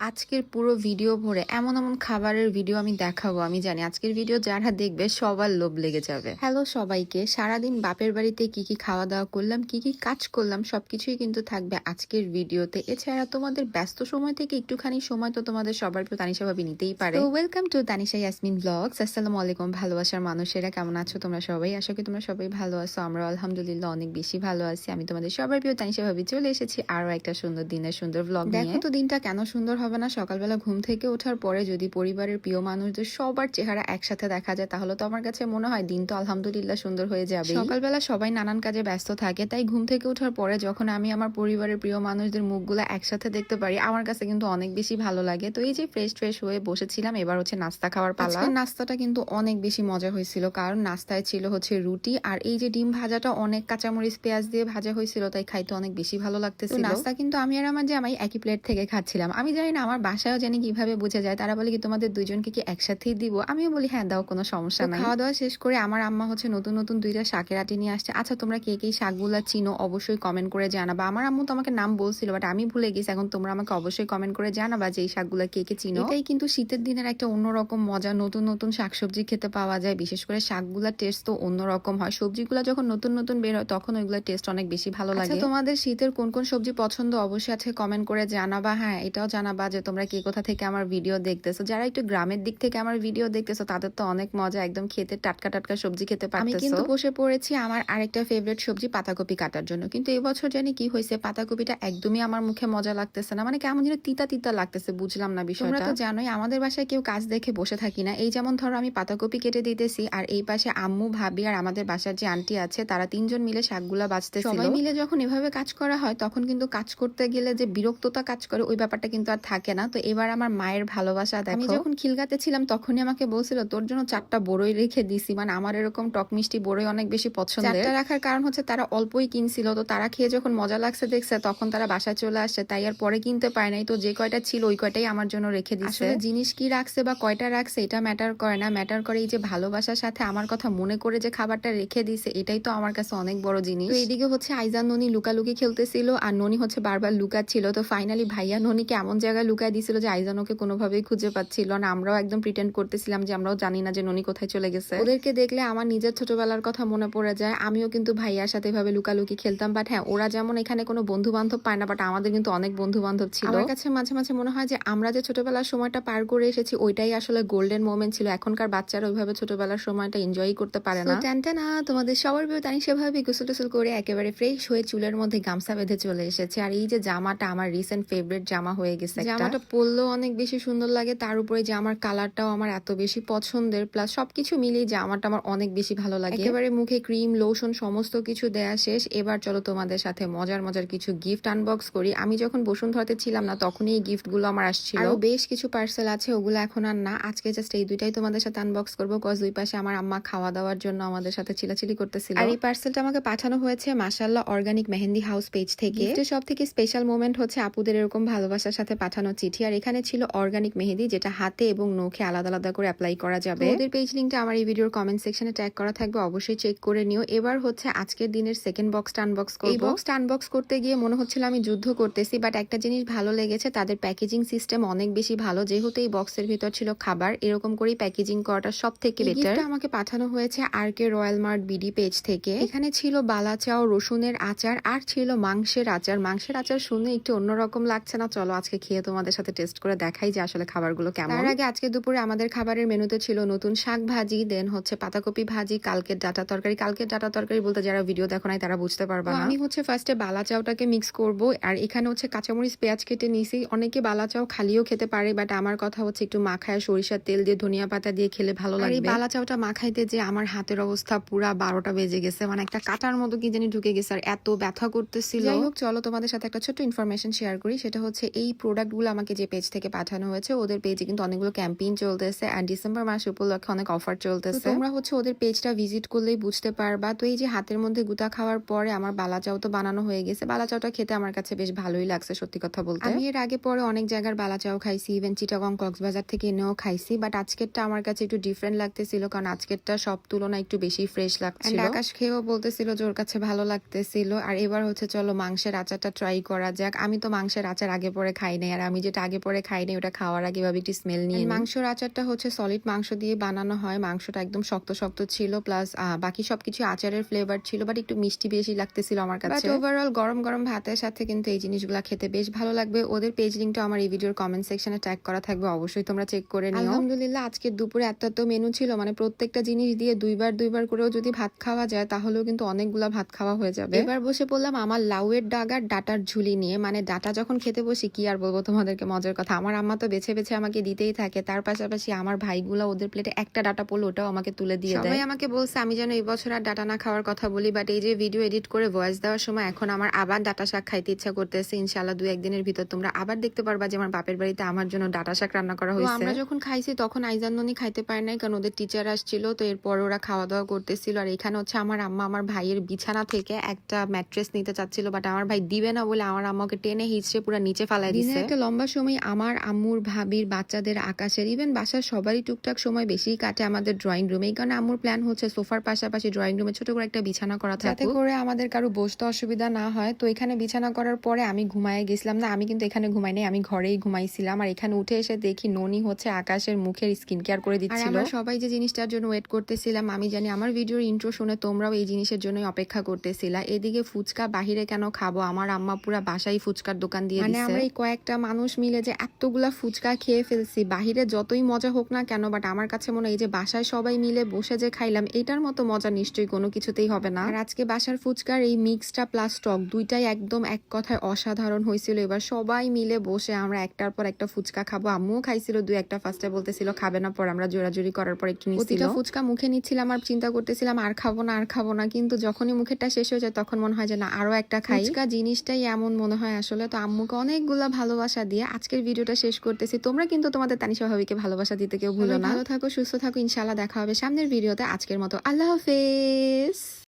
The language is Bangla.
আজকের পুরো ভিডিও ভরে এমন এমন খাবারের ভিডিও আমি দেখাবো আমি জানি। আজকের ভিডিও যারা দেখবে সবার লোভ লেগে যাবে। হ্যালো সবাইকে সারাদিন বাপের বাড়িতে কি কি খাওয়া দাওয়া করলাম কি কি কাজ করলাম সবকিছুই কিন্তু থাকবে আজকের ভিডিওতে। এছাড়া তোমাদের ব্যস্ত সময় থেকে একটুখানি সময় তো তোমাদের সবার প্রিয় তানিশা ভাবি নিতেই পারে। Welcome to Tanisha Yasmin vlogs আসসালামু আলাইকুম ভালোবাসার মানুষেরা কেমন আছো তোমরা সবাই? আশা করি তোমরা সবাই ভালো আছো। আমরা আলহামদুলিল্লাহ অনেক বেশি ভালো আছি। আমি তোমাদের সবার প্রিয় তানিশা ভাবি চলে এসেছি আরও একটা সুন্দর দিনের সুন্দর ব্লগ দেখো তো দিনটা কেন সুন্দর হবে না। সকালবেলা ঘুম থেকে ওঠার পরে যদি পরিবারের প্রিয় মানুষদের সবার চেহারা একসাথে দেখা যায় তাহলে তো আমার কাছে মনে হয় দিন তো আলহামদুলিল্লাহ সুন্দর হয়ে যাবে সকালবেলা সবাই নানান কাজে ব্যস্ত থাকে তাই ঘুম থেকে ওঠার পরে যখন আমি আমার পরিবারের প্রিয় মানুষদের মুখগুলো একসাথে দেখতে পারি আমার কাছে কিন্তু অনেক বেশি ভালো লাগে। তো এই যে ফ্রেশ ফ্রেশ হয়ে বসেছিলাম এবার হচ্ছে নাস্তা খাওয়ার পালা। নাস্তাটা কিন্তু অনেক বেশি মজা হয়েছিল কারণ নাস্তায় ছিল হচ্ছে রুটি আর এই যে ডিম ভাজাটা অনেক কাঁচামরিচ পেঁয়াজ দিয়ে ভাজা হয়েছিল তাই খাইতে অনেক বেশি ভালো লাগতেছিল। নাস্তা কিন্তু আমি আর আমার যে জামাই একই প্লেট থেকে খাচ্ছিলাম। আমি জানি না আমার বাসায়ও জানি কীভাবে বোঝা যায়। তারা বলে কি তোমাদের দুইজনকে কি একসাথেই দিব? আমিও বলি হ্যাঁ দাও কোনো সমস্যা নাই। খাওয়া দাওয়া শেষ করে আমার আম্মা হচ্ছে নতুন নতুন দুইটা শাকের আটি নিয়ে আসছে। আচ্ছা তোমরা কে কে শাকগুলা চিনো অবশ্যই কমেন্ট করে জানাবা। আমার আম্মু তোমাকে নাম বলছিল বাট আমি ভুলে গেছি। এখন তোমরা আমাকে অবশ্যই কমেন্ট করে জানাবা যে এই শাকগুলা কে কে চিনো। এটাই কিন্তু শীতের দিনের একটা অন্যরকম মজা। নতুন নতুন শাকসবজি খেতে পাওয়া যায়। বিশেষ করে শাকগুলার টেস্ট তো অন্যরকম হয়। সবজিগুলো যখন নতুন নতুন বের হয় তখন ওইগুলোর টেস্ট অনেক বেশি ভালো লাগে। তোমাদের শীতের কোন কোন সবজি পছন্দ? অবশ্যই আছে কমেন্ট করে জানাবা। হ্যাঁ এটাও জানাবা যে তোমরা কে কোথা থেকে আমার ভিডিও দেখতেছো। যারা একটু গ্রামের দিক থেকে আমার ভিডিও দেখতেছো তাদের তো অনেক মজা একদম খেতে টাটকা টাটকা সবজি খেতে পারতেছো আমি কিন্তু বসে পড়েছি আমার আরেকটা ফেভারিট সবজি পাতাকপি কাটার জন্য। কিন্তু এবছর জানি কি হয়েছে পাতাকপিটা একদমই আমার মুখে মজা লাগতেছে না। মানে কেমন যেন তিতা তিতা লাগতেছে বুঝলাম না বিষয়টা। তোমরা তো জানোই আমাদের বাসায় কেউ কাজ দেখে বসে থাকি না। এই যেমন ধরো আমি পাতাকপি কেটে দিতেছি আর এই পাশে আম্মু ভাবি আর আমাদের বাসার যে আন্টি আছে তারা তিনজন মিলে শাকগুলা বাঁচতে সবাই মিলে যখন এভাবে কাজ করা হয় তখন কিন্তু কাজ করতে গেলে যে বিরক্ততা কাজ করে ওই ব্যাপারটা কিন্তু আর থাকে না। তো এবার আমার মায়ের ভালোবাসা দেখো। আমি যখন খিলগাতে ছিলাম তখনই আমাকে বলছিল তোর জন্য চারটা বড়ই রেখে দিছি। মানে আমার এরকম টক মিষ্টি বড়ই অনেক বেশি পছন্দ চারটা রাখার কারণ হচ্ছে তারা অল্পই কিনছিল। তো তারা খেয়ে যখন মজা লাগছে দেখছে তখন তারা বাসায় চলে আসছে। তাই আর পরে কিনতে পায় নাই। তো যে কয়টা ছিল ওই কয়টাই আমার জন্য রেখে দিচ্ছে জিনিস কি রাখছে বা কয়টা রাখছে এটা ম্যাটার করে না। ম্যাটার করে এই যে ভালোবাসার সাথে আমার কথা মনে করে যে খাবারটা রেখে দিছে এটাই তো আমার কাছে অনেক বড় জিনিস। তো এইদিকে হচ্ছে আইজান ননি লুকালুকি খেলতেছিল আর ননি হচ্ছে বারবার লুকাচ্ছিল। তো ফাইনালি ভাইয়া ননিকে এমন জায়গায় লুকায় দিছিল যে আইজান ওকে কোনোভাবেই খুঁজে পাচ্ছিল না। আমরাও একদম প্রিটেন্ড করতেছিলাম যে আমরাও জানি না যে ননি কোথায় চলে গেছে। ওদেরকে দেখলে আমার নিজের ছোটবেলার কথা মনে পড়ে যায়। আমিও কিন্তু ভাইয়ার সাথে এভাবে লুকালুকি খেলতাম বাট হ্যাঁ ওরা যেমন এখানে কোনো বন্ধু বান্ধব পায় না বাট আমাদের কিন্তু অনেক বন্ধু বান্ধব ছিল। আমার কাছে মাঝে মাঝে মনে হয় যে আমরা যে ছোটবেলার সময়টা পার করে এসেছি ওইটাই আসলে গোল্ডেন মোমেন্ট ছিল। এখনকার বাচ্চারা ওইভাবে ছোটবেলার সময়টা এনজয় করতে পারে না। না তোমাদের সবার বিয়ে তানি সেভাবে গোসল টোসল করে একেবারে ফ্রেশ হয়ে চুলের মধ্যে গামছা বেঁধে চলে এসেছে। আর এই যে জামাটা আমার রিসেন্ট ফেভারিট জামা হয়ে গেছে। জামাটা পরলেও অনেক বেশি সুন্দর লাগে তার উপরে জামার কালারটাও আমার এত বেশি পছন্দের প্লাস সবকিছু মিলিয়ে জামাটা আমার অনেক বেশি ভালো লাগে। একেবারে মুখে ক্রিম লোশন সমস্ত কিছু দেয়া শেষ। এবার চলো তোমাদের সাথে মজার মজার কিছু গিফট আনবক্স করি। আমি যখন বসুন্ধরাতে ছিলাম না তখনই এই গিফটগুলো আমার আসছিল। আরও বেশ কিছু পার্সেল আছে ওগুলো এখন আর না। আজকে জাস্ট এই দুইটাই তোমাদের সাথে আনবক্স করব কজ দুই পাশে আমার আম্মা খাওয়া দাওয়ার জন্য আমাদের সাথে চিলাচিলি করতেছিল। আর এই পার্সেলটা আমাকে পাঠানো হয়েছে মাসাল্লাহ অর্গানিক মেহেন্দি হাউস পেজ থেকে। সব থেকে স্পেশাল মোমেন্ট হচ্ছে আপুদের এরকম ভালোবাসার সাথে পাঠানো চিঠি আর এখানে ছিল অর্গানিক মেহেদি যেটা হাতে এবং নখে আলাদা আলাদা করে অ্যাপ্লাই করা যাবে। ওদের পেজ লিঙ্কটা আমার এই ভিডিওর কমেন্ট সেকশনে ট্যাগ করা থাকবে অবশ্যই চেক করে নিও। এবার হচ্ছে আজকের দিনের সেকেন্ড বক্সটা আনবক্স করব। এই বক্সটা আনবক্স করতে গিয়ে মনে হচ্ছিল আমি যুদ্ধ করতেছি বাট একটা জিনিস ভালো লেগেছে তাদের প্যাকেজিং সিস্টেম অনেক বেশি ভালো। যেহেতু এই বক্সের ভিতর ছিল খাবার এরকম করেই প্যাকেজিং করাটা সব থেকে বেটার আমাকে পাঠানো হয়েছে আর কে রয়্যাল মার্ট বিডি পেজ থেকে। এখানে ছিল বালাচাও রসুনের আচার আর ছিল মাংসের আচার। মাংসের আচার শুনে একটু অন্যরকম লাগছে না চলো আজকে খেয়ে তোমাদের সাথে টেস্ট করে দেখাই যে আসলে খাবারগুলো কেমন। তার আগে আজকে দুপুরে আমাদের খাবারের মেনুতে ছিল নতুন শাক ভাজি দেন হচ্ছে পাতাকপি ভাজি কালকের ডাটা তরকারি। কালকের ডাটা তরকারি বলতে যারা ভিডিও দেখো নাই তারা বুঝতে পারবা না। আমি হচ্ছে ফার্স্টে বালা চাউটাকে মিক্স করব আর এখানে হচ্ছে কাঁচামরিচ পেঁয়াজ কেটে নিয়েছি অনেকে বালা চাও খালিও খেতে পারে বাট আমার কথা হচ্ছে একটু মাখায় সরিষার তেল দিয়ে ধনিয়া পাতা দিয়ে খেলে ভালো লাগে এই বালা চাউটা মাখাইতে যে আমার হাতের অবস্থা পুরা বারোটা বেজে গেছে মানে একটা কাটার মতো কি জানি ঢুকে গেছে আর এত ব্যথা করতেছিল। যাই হোক চলো তোমাদের সাথে একটা ছোট্ট ইনফরমেশন শেয়ার করি সেটা হচ্ছে এই প্রোডাক্টগুলো আমাকে যে পেজ থেকে পাঠানো হয়েছে ওদের পেজে কিন্তু অনেকগুলো ক্যাম্পেইন চলতেছে অ্যান্ড ডিসেম্বর মাস উপলক্ষে অনেক অফার চলতেছে। তোমরা হচ্ছে ওদের পেজটা ভিজিট করলেই বুঝতে পারবা। তো এই যে হাতের মধ্যে গুতা খাওয়ার পরে আমার বালাচাও তো বানানো হয়ে গেছে। বালাচাওটা খেতে আমার কাছে বেশ ভালোই লাগছে সত্যি কথা বলতে। আমি এর আগে পরে অনেক জায়গার বালাচাও খাইছি ইভেন চিটাগং কক্সবাজার থেকে এনেও খাইছি বাট আজকেরটা আমার কাছে একটু ডিফারেন্ট লাগতেছিল কারণ আজকেরটা সব তুলনায় একটু বেশি ফ্রেশ লাগছিল। আকাশ খেয়েও বলতেছিল যে ওর কাছে ভালো লাগতেছিল। আর এবার হচ্ছে চলো মাংসের আচারটা ট্রাই করা যাক। আমি তো মাংসের আচার আগে পরে খাই নাই আর আমি যেটা আগে পরে খাইনি ওটা খাওয়ার আগে ভাবে একটু স্মেল নিয়ে। মাংসর আচারটা হচ্ছে সলিড মাংস দিয়ে বানানো হয়। মাংসটা একদম শক্ত শক্ত ছিল প্লাস বাকি সবকিছু আচারের ফ্লেভার ছিল বাট একটু মিষ্টি বেশি লাগতেছিল আমার কাছে। ওভারঅল গরম গরম ভাতের সাথে কিন্তু এই জিনিসগুলো খেতে বেশ ভালো লাগবে। ওদের পেজ লিঙ্কটা আমার এই ভিডিওর কমেন্ট সেকশনে ট্যাগ করা থাকবে অবশ্যই তোমরা চেক করে নিও। আলহামদুলিল্লাহ আজকে দুপুরে এত এত মেনু ছিল মানে প্রত্যেকটা জিনিস দিয়ে দুইবার দুইবার করেও যদি ভাত খাওয়া যায় তাহলেও কিন্তু অনেকগুলা ভাত খাওয়া হয়ে যাবে। এবার বসে পড়লাম আমার লাউয়ের ডাগ আর ডাটার ঝুলি নিয়ে। মানে ডাটা যখন খেতে বসি কি আর বলব তোমাদেরকে মজার কথা। আমার আম্মা তো বেছে বেছে আমাকে দিতেই থাকে। তার পাশাপাশি আমার ভাইগুলা ওদের প্লেটে একটা ডাটা পড়ল ওটাও আমাকে তুলে দিয়ে দেয়। সবাই আমাকে বলছে আমি যেন এই বছর আর ডাটা না খাওয়ার কথা বলি বাট এই যে ভিডিও এডিট করে ভয়েস দেওয়ার সময় এখন আমার আবার ডাটা শাক খাইতে ইচ্ছা করতেছে। ইনশাল্লাহ দু একদিনের ভিতর তোমরা আবার দেখতে পারবা যে আমার বাপের বাড়িতে আমার জন্য ডাটা শাক রান্না করা হয়েছে আমরা যখন খাইছি তখন আইজান ননি খাইতে পারে নাই কারণ ওদের টিচার আসছিল তো এরপর ওরা খাওয়া দাওয়া করতেছিল। আর এখানে হচ্ছে আমার আম্মা আমার ভাইয়ের বিছানা থেকে একটা ম্যাট্রেস নিতে চাচ্ছিল বাট আমার ভাই দিবে না বলে আমার আম্মাকে টেনে হিচড়ে পুরো নিচে ফালাই দিছে। একটা লম্বা সময় আমার আম্মুর ভাবির বাচ্চাদের আকাশের ইভেন বাসার সবারই টুকটাক সময় বেশি কাটে আমাদের ড্রয়িং রুমে এই কারণে আম্মুর প্ল্যান হচ্ছে সোফার পাশাপাশি ড্রয়িং রুমে ছোট করে একটা বিছানা করা যাতে করে আমাদের কারও বসতে অসুবিধা না হয়। তো এখানে বিছানা করার পরে আমি ঘুমায় গেছিলাম না আমি কিন্তু এখানে ঘুমাই নাই আমি ঘরেই ঘুমাইছিলাম। আর এখানে উঠে এসে দেখি ননি হচ্ছে আকাশের মুখের স্কিন কেয়ার করে দিচ্ছিল। আমরা সবাই যে জিনিসটার জন্য ওয়েট করতেছিলাম আমি জানি আমার ভিডিওর ইন্ট্রো শুনে তোমরাও এই জিনিসের জন্যই অপেক্ষা করতেছিলা। এদিকে ফুচকা বাহিরে কেন খাব? আমার আম্মা পুরা বাসায় ফুচকার দোকান দিয়ে মানে আমরা এই কয়েকটা মানুষ মিলে যে এতগুলা ফুচকা খেয়ে ফেলছি। বাহিরে যতই মজা হোক না কেন বাট আমার কাছে মনে হয় এই যে বাসায় সবাই মিলে বসে যে খাইলাম এটার মতো মজা নিশ্চয়ই কোনো কিছুতেই হবে না। আর আজকে বাসার ফুচকার এই মিক্সটা প্লাস টক দুইটাই একদম এক কথায় অসাধারণ হয়েছিল। এবার সবাই মিলে বসে আমরা একটার পর একটা ফুচকা খাব। আম্মুও খাইছিল দুই একটা ফার্স্টে বলতেছিল খাবে না পর আমরা জোরাজুরি করার পর একটু প্রতিটা ফুচকা মুখে নিচ্ছিলাম আর চিন্তা করতেছিলাম আর খাব না আর খাব না। কিন্তু যখনই মুখেরটা শেষ হয়ে যায় তখন মনে হয় যে না আরও একটা খাই। ফুচকা জিনিসটাই এমন মনে হয় আসলে। তো আম্মুকে অনেকগুলা ভালোবাসা দিয়ে আজকের ভিডিওটা শেষ করতেছি। তোমরা কিন্তু তোমাদের তানি স্বাভাবিককে ভালোবাসা দিতে কেউ ভুলো না। ভালো থাকো সুস্থ থাকো ইনশাল্লাহ দেখা হবে সামনের ভিডিওতে। আজকের মতো আল্লাহ হাফেজ।